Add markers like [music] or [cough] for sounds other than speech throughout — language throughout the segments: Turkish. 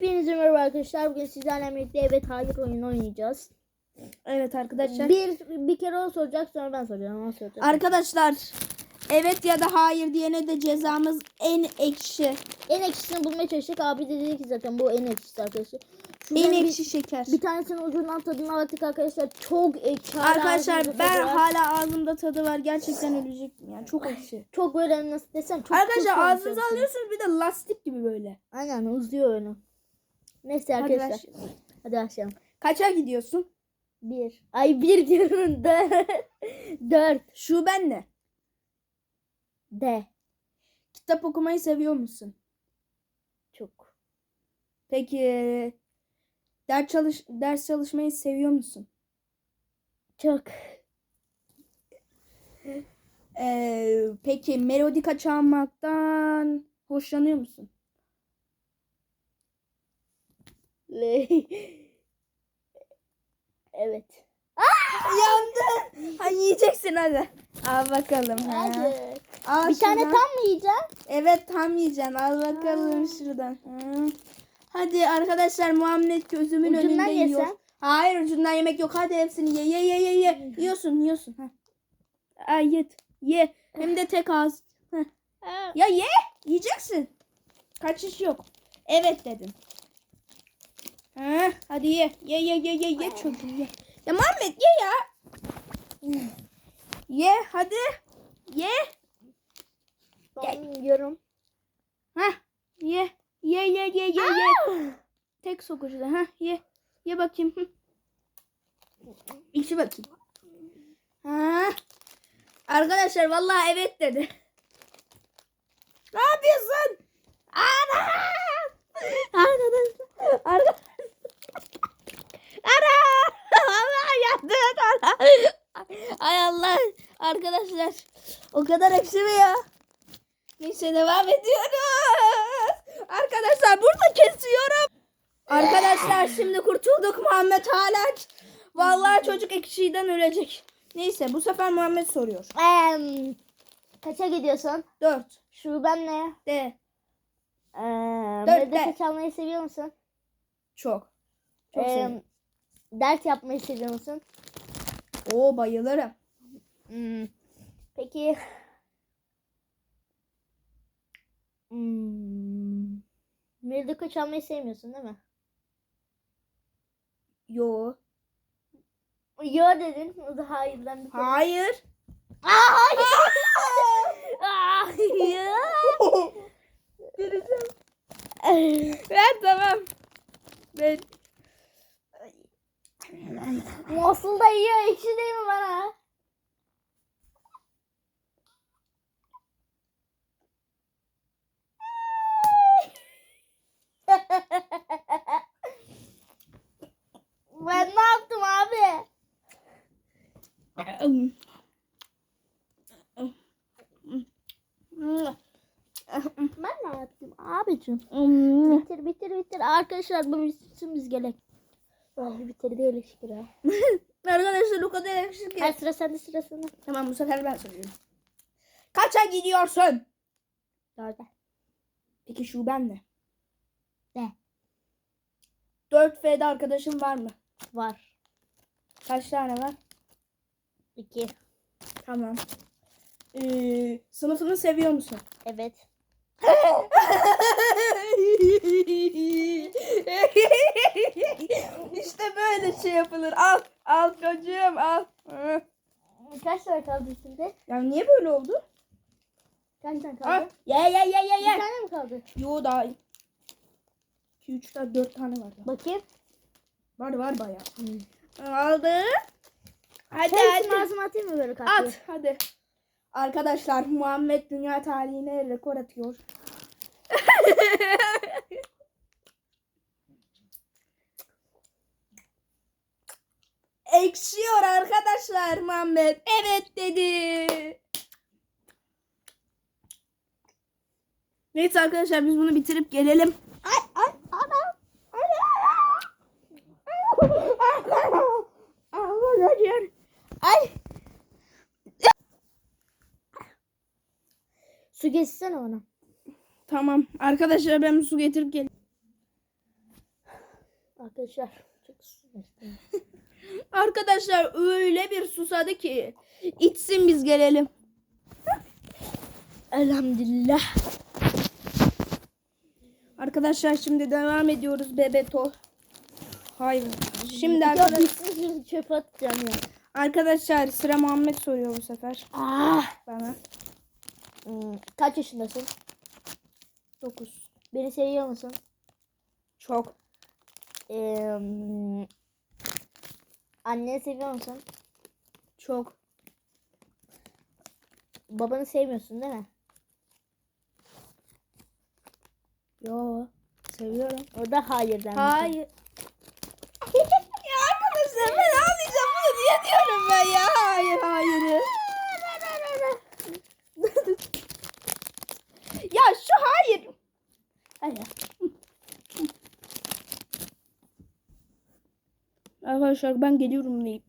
Hepinize merhaba arkadaşlar. Bugün sizlerle birlikte evet hayır oyunu oynayacağız. Evet arkadaşlar. Bir bir kere o soracak sonra ben soracağım. O soracak. Arkadaşlar evet ya da hayır diyene de cezamız en ekşi. en ekşisini bulmaya çalıştık. Abi de dedi ki zaten bu en ekşisi arkadaşlar. En Şuradan ekşi şeker. Bir, bir tanesinin ucundan tadına baktık arkadaşlar. Çok ekşi. Arkadaşlar ben var. hala ağzımda tadı var. Gerçekten ölecektim yani. Çok ekşi. çok böyle nasıl desem çok Arkadaşlar ağzınıza alıyorsunuz bir de lastik gibi böyle. Aynen uzuyor öyle. Neyse Hadi arkadaşlar. başlayalım. Hadi başlayalım. Kaça gidiyorsun? Bir. Ay bir diyorum. Dört. [laughs] Dört. Şu ben ne? De. Kitap okumayı seviyor musun? Çok. Peki ders çalış ders çalışmayı seviyor musun? Çok. Ee, peki melodika çalmaktan hoşlanıyor musun? [laughs] evet. Yandın. Ha yiyeceksin hadi. Al bakalım. Ha. Hadi. Al Bir tane şuradan. tam mı yiyeceğim? Evet tam yiyeceksin. Al bakalım şuradan. Ha. Hadi arkadaşlar Muhammed gözümün Ucundan önünde yiyor. yesem. Hayır ucundan yemek yok. Hadi hepsini ye ye ye ye ye. Yiyorsun yiyorsun. Ha. Ay ye. Ye. Hem de tek ağız. Ya ye. Yiyeceksin. Kaçış yok. Evet dedim. Ha, hadi ye. Ye ye ye ye ye çocuğum ye. Ya Muhammed ye ya. Ye hadi. Ye. Ben yiyorum. Ha ye. Ye ye ye ye ye. Tek sokucuda. Ha ye. Ye bakayım. İçi bakayım. Ha. Arkadaşlar vallahi evet dedi. Ne yapıyorsun? Ana! Arkadaşlar. Arkadaşlar. Ana! Vallahi yandım ana. Ay Allah. Arkadaşlar. O kadar ekşi mi ya? Neyse devam ediyoruz. Arkadaşlar burada kesiyorum. Arkadaşlar şimdi kurtulduk Muhammed Halaç. Vallahi çocuk ekşiden ölecek. Neyse bu sefer Muhammed soruyor. Em, kaça gidiyorsun? 4 Şu ben ne? de Ee, Dört medrese çalmayı seviyor musun? çok. Çok Em, seviyorum. ders yapmayı seviyor musun? Oo bayılırım. Hmm. Peki. Hmm. Merdeka çalmayı sevmiyorsun değil mi? Yo. Yo dedin. O da hayırdan bir Hayır. Aa, hayır. Hayır. ben tamam. Ben Nasıl da yiyor ekşi değil mi bana? ben ne yaptım abi? Ben ne yaptım abicim? Bitir bitir bitir. Arkadaşlar bu bitsin biz gerek. Vallahi bitirdi ha. [laughs] Arkadaşlar o kadar ki. Ay sıra sende sıra sende. Tamam bu sefer ben soruyorum. Kaça gidiyorsun? Dörde. Peki şu ben ne? Ne? 4 F'de arkadaşın var mı? Var. Kaç tane var? İki. Tamam. Ee, sınıfını seviyor musun? Evet. [laughs] işte böyle şey yapılır. Al, al çocuğum al. Kaç tane kaldı şimdi? Ya niye böyle oldu? Kaç tane Al. kaldı? Ye ye ye ye Bir ye. tane mi kaldı? Yo daha 2 3 4 4 tane var. daha. Bakayım. Var var bayağı. Aldı. Hadi Hepsini hadi. ağzıma atayım mı böyle kalkıyor? At hadi. Arkadaşlar Muhammed dünya tarihine rekor atıyor. [laughs] Ekşiyor arkadaşlar Muhammed. Evet dedi. Neyse arkadaşlar biz bunu bitirip gelelim. Ay ay ana. Ay. Su geçsene bana. Tamam arkadaşlar ben su getirip geleyim. Arkadaşlar çok sinirliyim. [laughs] Arkadaşlar öyle bir susadı ki içsin biz gelelim. Elhamdülillah. Arkadaşlar şimdi devam ediyoruz Bebeto. Hayır. Şimdi arkadaşlar, çöpe atacağım ya. arkadaşlar sıra Muhammed soruyor bu sefer Ah. bana. Hmm, kaç yaşındasın? 9. Beni seviyor musun? Çok. Ee, anneni seviyor musun? Çok. Babanı sevmiyorsun değil mi? Yo. Seviyorum. O da hayır demiş. Hayır. ya arkadaşlar ben ağlayacağım bunu diye diyorum ben ya. Hayır hayır. ya şu hayır. Hayır. Arkadaşlar ben geliyorum deyip.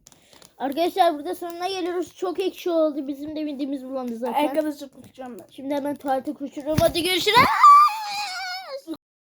Arkadaşlar burada sonuna geliyoruz. Çok ekşi oldu. Bizim de midemiz bulandı zaten. Arkadaşlar konuşacağım ben. Şimdi hemen tuvalete koşuyorum. Hadi görüşürüz.